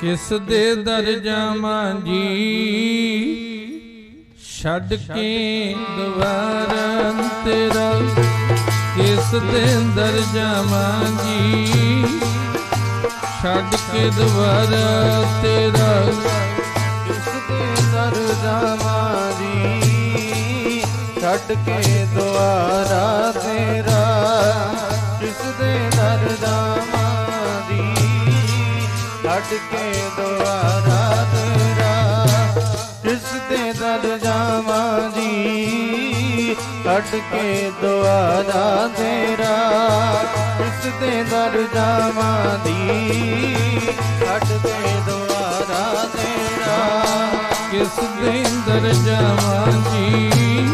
ਕਿਸ ਦੇ ਦਰ ਜਾਵਾਂ ਜੀ? ਛੱਡ ਕੇ ਦਵਾਰ ਤੇਰਾ। ਕਿਸ ਦੇ ਦਰ ਜਾਵਾਂ ਜੀ? ਛੱਡ ਕੇ ਦਵਾਰ ਤੇਰਾ। ਕਿਸ ਦੇ ਦਰ ਜਾਵਾਂ ਜੀ? ਛੱਡ ਕੇ ਦੁਆਰਾ ਤੇਰਾ। ਕਿਸ ਦੇ ਦਰ ਛੱਡ ਕੇ ਦੁਆਰਾ ਤੇਰਾ ਕਿਸ ਦੇ ਦਰ ਜਾਵਾਂ ਜੀ ਛੱਡ ਕੇ ਦੁਆਰਾ ਤੇਰਾ ਕਿਸ ਦੇ ਦਰ ਜਾਵਾਂ ਦੀ ਛੱਡ ਕੇ ਦੁਆਰਾ ਤੇਰਾ ਕਿਸ ਦੇ ਦਰ ਜਾਵਾਂ ਜੀ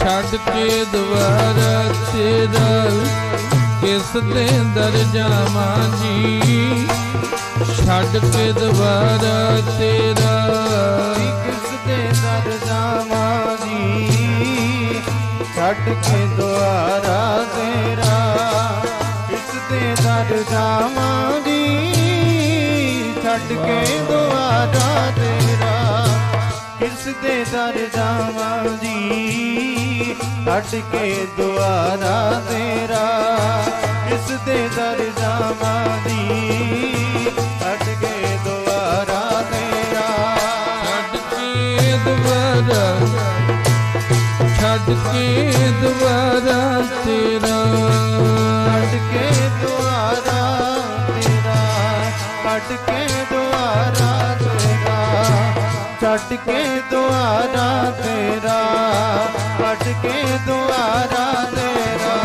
ਛੱਡ ਕੇ ਦੁਆਰਾ ਤੇਰਾ। ਕਿਸ ਦੇ ਦਰ ਜਾਵਾਂ ਜੀ। ਛੱਡ ਕੇ ਦਵਾਰ ਤੇਰਾ। ਕਿਸ ਦੇ ਦਰ ਜਾਵਾਂ ਜੀ। ਛੱਡ ਕੇ ਦੁਆਰਾ ਤੇਰਾ। ਕਿਸ ਦੇ ਦਰ ਜਾਵਾਂ ਜੀ। ਛੱਡ ਕੇ ਦੁਆਰਾ ਤੇਰਾ। ਕਿਸ ਦੇ ਦਰ ਜਾਵਾਂ ਜੀ। ਛੱਡ ਕੇ ਦੁਆਰਾ ਤੇਰਾ ਕਿਸ ਦੇ ਦਰ ਜਾਵਾਂ ਜੀ ਛੱਡ ਕੇ ਦੁਆਰਾ ਤੇਰਾ। ਛੱਡ ਕੇ ਦਵਾਰ ਛੱਡ ਕੇ ਦਵਾਰ ਤੇਰਾ। ਕੱਢ ਕੇ ਦੁਆਰਾ ਤੇਰਾ ਕੱਢ ਕੇ ਦੁਆਰਾ ਤੇਰਾ। ਛੱਡ ਕੇ ਦੁਆਰਾ ਤੇਰਾ। ਕੇ ਦੁਆਰਾ ਤੇਰਾ।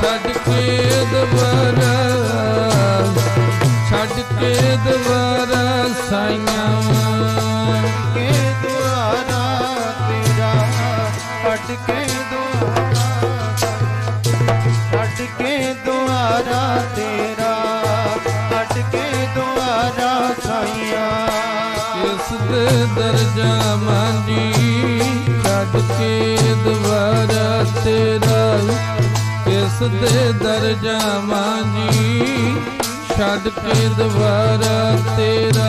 ਛੱਡ ਕੇ ਦਵਾਰਾ ਛੱਡ ਕੇ ਦਵਾਰਾ ਸਾਈਆਂ। ਕੇ ਦੁਆਰਾ ਤੇਰਾ ਕੇ ਦੁਆਰਾ ਕੇ ਦੁਆਰਾ ਤੇਰਾ। ਕੱਢ ਕੇ ਦੁਆਰਾ ਸਾਈਆਂ। ਕਿਸ ਦੇ ਦਰਜਾ ਮਾਂਜੀ ਛੱਡ ਕੇ ਦਵਾਰਾ ਤੇਰਾ ਕਿਸ ਦੇ ਦਰਜਾ ਮਾਂਜੀ। ਛੱਡ ਕੇ ਦਵਾਰਾ ਤੇਰਾ।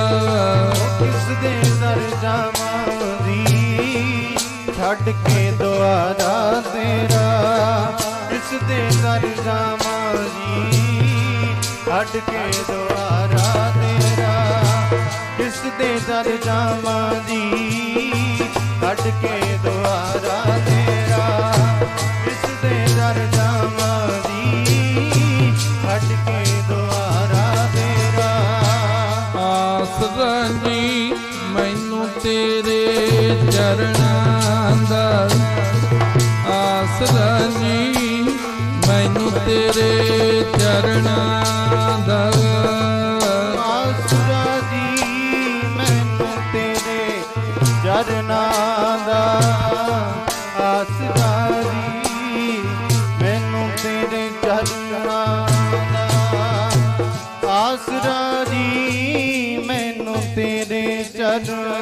ਕਿਸ ਦੇ ਦਰ ਜਾਵਾਂ ਦੀ ਛੱਡ ਕੇ ਦੁਆਰਾ ਤੇਰਾ। ਕਿਸ ਦੇ ਦਰ ਜਾਵਾਂ ਜੀ ਛੱਡ ਕੇ ਦੁਆਰਾ ਤੇਰਾ। ਕਿਸ ਦੇ ਦਰ ਜਾਵਾਂ ਜੀ ਛੱਡ ਕੇ ਮੈਨੂੰ ਤੇਰੇ ਚਰਨਾਂ ਦਾ ਆਸਰਾ ਜੀ ਮੈਨੂੰ ਤੇਰੇ ਚਰਨਾਂ ਦਾ ਆਸਰਾ ਜੀ ਮੈਨੂੰ ਤੇਰੇ ਚਰਨਾਂ ਦਾ ਆਸਰਾ ਜੀ ਮੈਨੂੰ ਤੇਰੇ ਚਰਨਾਂ ਤੇਰੇ